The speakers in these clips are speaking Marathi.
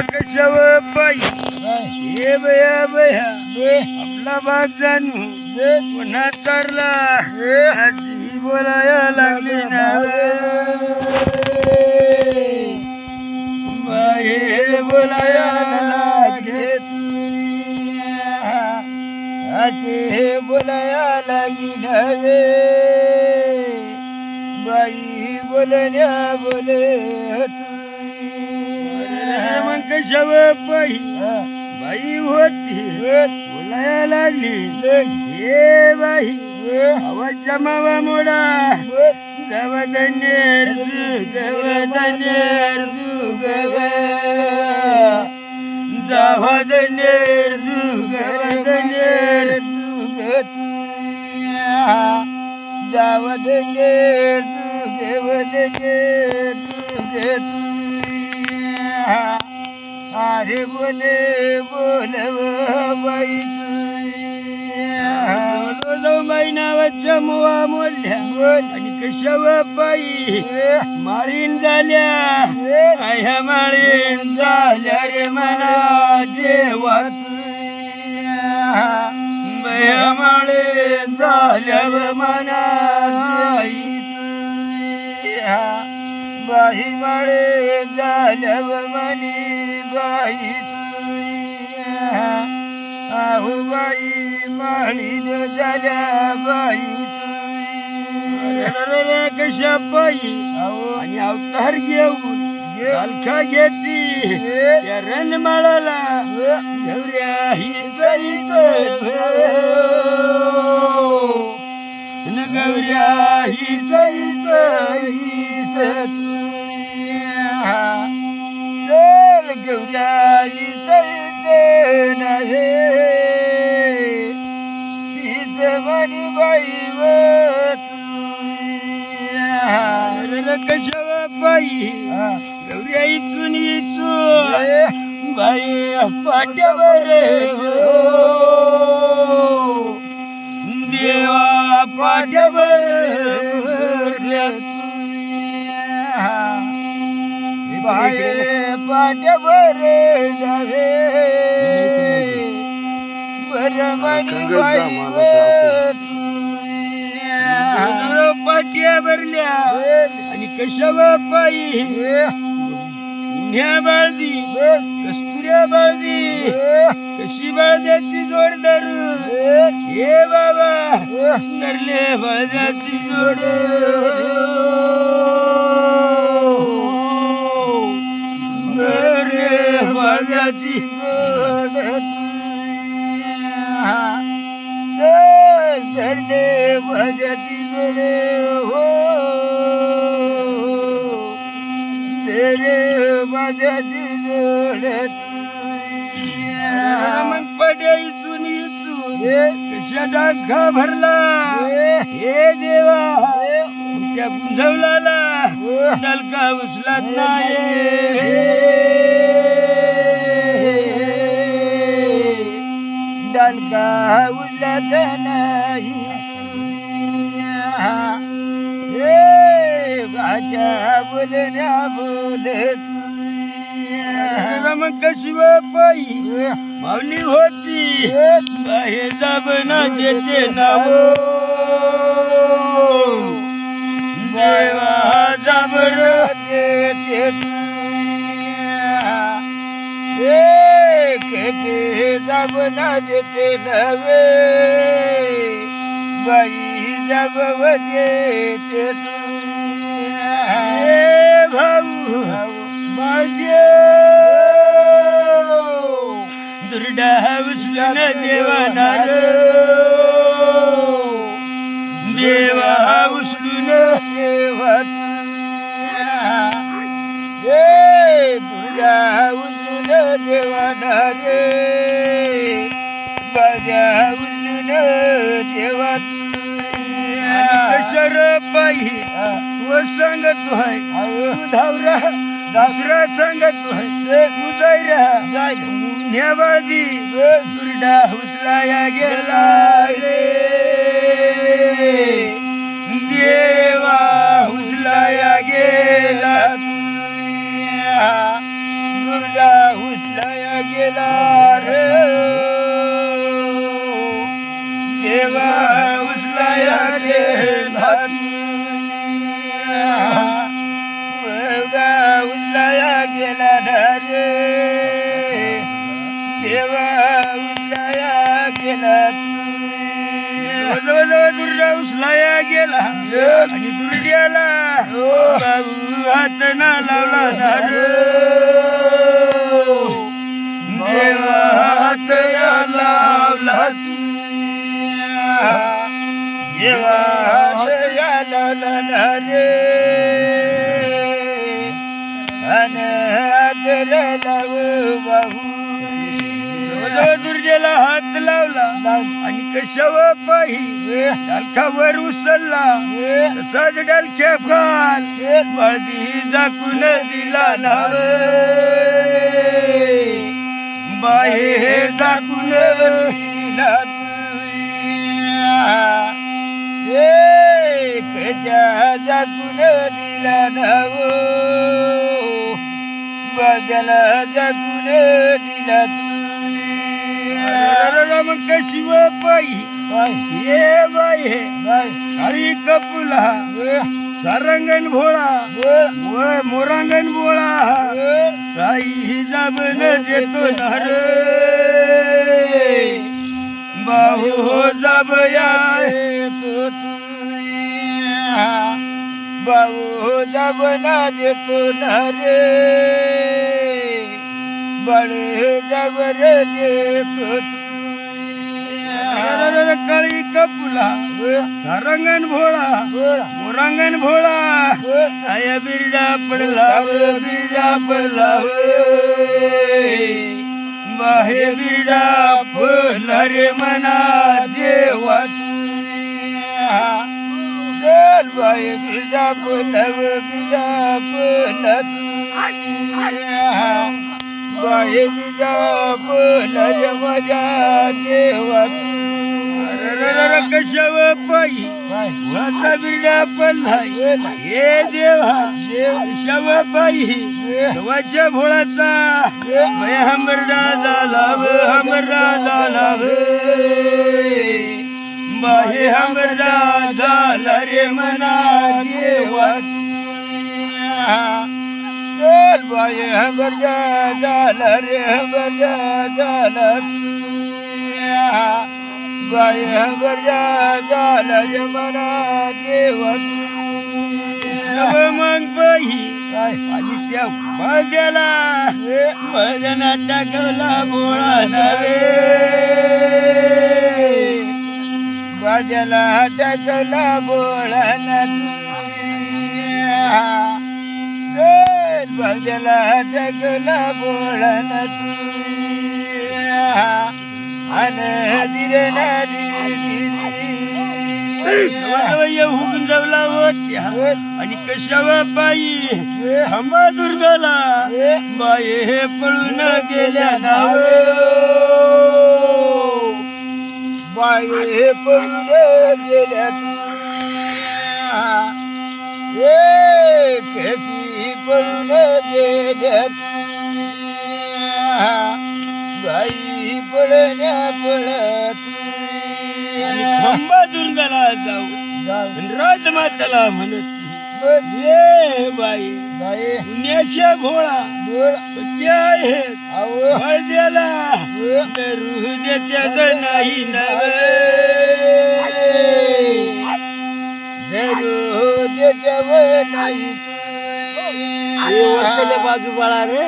कशाव पायी? हे बया बया. आपला भाग जाणू पुन्हा तरला अशी बोलाया लागली ना बाये. बोलाया लागे असे बोलाया लागली नव्हे बाई बोलण्या बोले मग कशाव बाई बाई होती. बोलाया लागली. हे बाई आवाज जमावा मोडा. गवदनेर गवदनेर गव जावदनेर गवदनेर जावदनेर अरे बोले बोलव बाई बाई नावाच्या मुवा मोडल्या. आणि कशाव बाई? माळीन झाल्या. ह्या माळीन झाल्या रे मना देवाच. बया माळीन झाल्या मना बाई माळे झाल्या व मनी बाई आहू बाई माळीन झाल्या बाई कशा बाई? आणि अवतार घेऊन अलखा घेतली त्या रणमाळाला गौऱ्या ही जाईच गौऱ्या ही जाईच चल गौऱ्या ही जाईच नव्हे हीच मनी बाई व कशा बाई? गौऱ्या इचून इचू बाई पाट्यावर देवा पाट्यावर बाई पाट्यावर नव्हे. बरमणी बाई पाट्या भरल्या आणि कशा बाई उन्ह्या बाळदी कस्तुऱ्या बाळदी कशी बाळद्याची जोड धरू हे. बाबा धरले बाळद्याची जोड. जोड धरले बाळद्याची जोड हो तेरे माझ्याची जोडत मग पडे इचून इचून कशा डाखा भरला हे देवा त्या गुंजवलाला डलका उचलत नाही हे भाच्या बोलण्या बोलत मग कशी बाई माऊली होती. बाहे जाबना जेते नाव देवा जाबर देते केते ዛበናቴቴ ነቤ ባይ ውስሉነ ዴባት ዱርዳ देवा उचलून देवा रे दुर्गा उचलून देवाना रे बाजा उचलून देवा शर बाई तू सांगत तू धावरा दुसरा सांगत आहे तू जाय रा. उन्ह्या बाळदी दुर्डा हुसलाया गेला रे. देवा हुसलाया गेला दुर्डा हुस उचलाया गेला रे. उचलाया गेला आणि दुर्ग्याला बाबू हात ना लावला ना रे देवा हात या लावला तू देवा हात या लावला ना आणि कशावर पाही डालखावर उसलला तसाच डालख्या फाल बळदी झाकून दिला नावे बाहे हे झाकून दिला एकच्या झाकून दिला शिव पायी ये बाई हरी कपुला सारंगण भोळा मोळ- मोरांगण बोळा काही जाबन देतो नर बाहू हो जाबया तो बाहू हो जाबना देतो नर बळे जबर देतो काळी कपुला सारंगण भोळा मोरांगण भोळा आया बिरडा पडला बिरडा पडला बाहे बिरडा फुला रे मना देवा चल बाहे बिरडा फुलव बिरडा फुला बाहे बिरडा फुला रे माझ्या देवा कशाव पायी वाचा बिरडा पडला हे देवा कशाव पायी देवाच्या भोळाचा मै हमरडा झाला हमरडा झाला बाहे हमरडा झाला रे मना देवा बाहे हमरडा झाला रे हमरडा झाला बाय बजा झाला यमना देव मग बाई आणि त्या मजाला मजना टाकला बोळा नवे बाजाला टाकला बोळा बाजाला टाकला बोळा अन दिरे हुकून जवला होत्या आणि कशावा बाई हंबा दुर्गाला बाई हे पळून गेल्या नाव बाई हे पळून गेल्या कशी पळून बाई पळण्या पळत खंबा दुर्गाला जाऊ राजमाताला म्हणत ये बाई पुण्याच्या भोळा बच्चे आहेत हळद्याला नरू देत्यात नाही नवे नरू देत्याव नाही बाजू बाळा रे.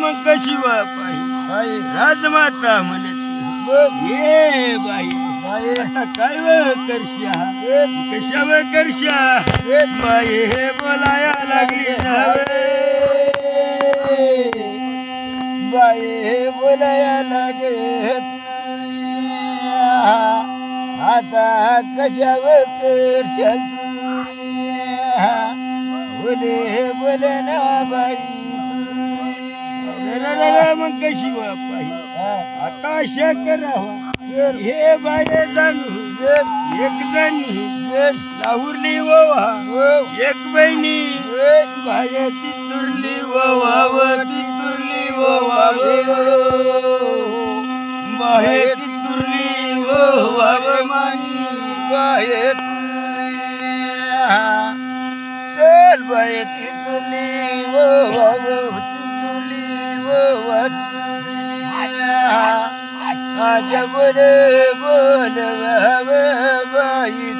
मग कशी बाई राजमाता म्हणत ये बाई काय व करशा कशा व करशा बाई हे बोलाया आता कशाव करशा बोले बोले ना बाई मग कशी बाई आता अशा करावा हे बाय जाणू. एक जणी. लाहुरली ववा. एक बहिणी. तुरली ववावती तुरली ववाव बाहेती तुरली ववाव मानी बाहे चल बायती तुरली ववावती तुरली ववावती माझ्या बरे बोल बाई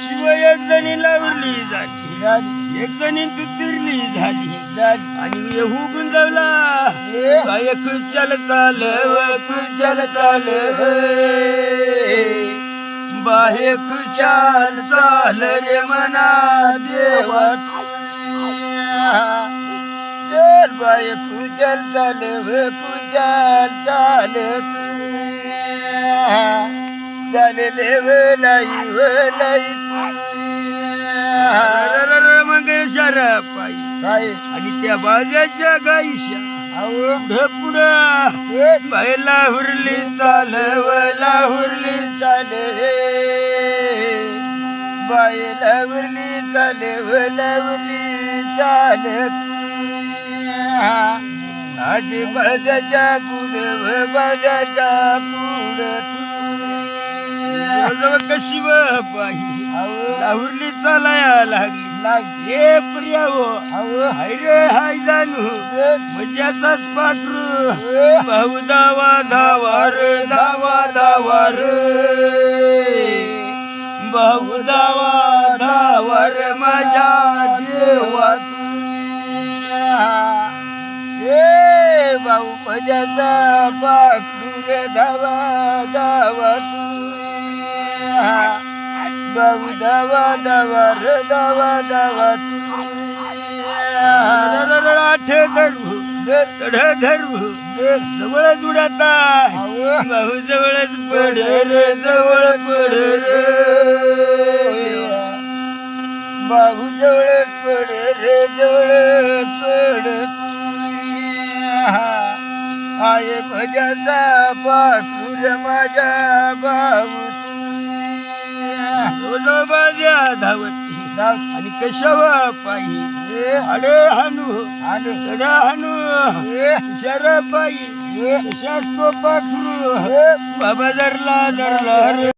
शिवाय एक जणी लावली झाली एक जणी तू तिरली झाली आणि येहू गुंजवला बाय खुशाल चाल खुशाल चाल बाहे खुशाल चाल रे मना देवा चल बाय खुजल चाल खुजल चाल चालले वलाई वलाई मंगेशार पायी. काय? आणि त्या बाजाच्या गाईशा बायला हुरली चाल वला हुरली चाल बायला हुरली चाल वला हुरली चाल. आज बाजाच्या पुढं बाजाच्या पुढं. कशी बाई. लाहुरली चालाया लागली हे प्रिया हो हाय रे हाय जाणू मजाचाच पात्र. भाऊ दावा धावा रे धावा धावा रे. भाऊ दावा धावा रे माझ्या देवा हे भाऊ मजाचा पात्र धावा धावा बाबू दावा दावा रे दावा दावा आठ धरू जवळच उडाता भाऊ जवळच पड रे जवळ पड रे. बाबू जवळ पड रे जवळ पड. आये भजाचा पाखूर माझ्या बाबू माझ्या धावती. आणि कशावा पायी. अडे हानू. हानू सडा हानू. शर पायी. कशा तो पाखरू. बाबा धरला धरला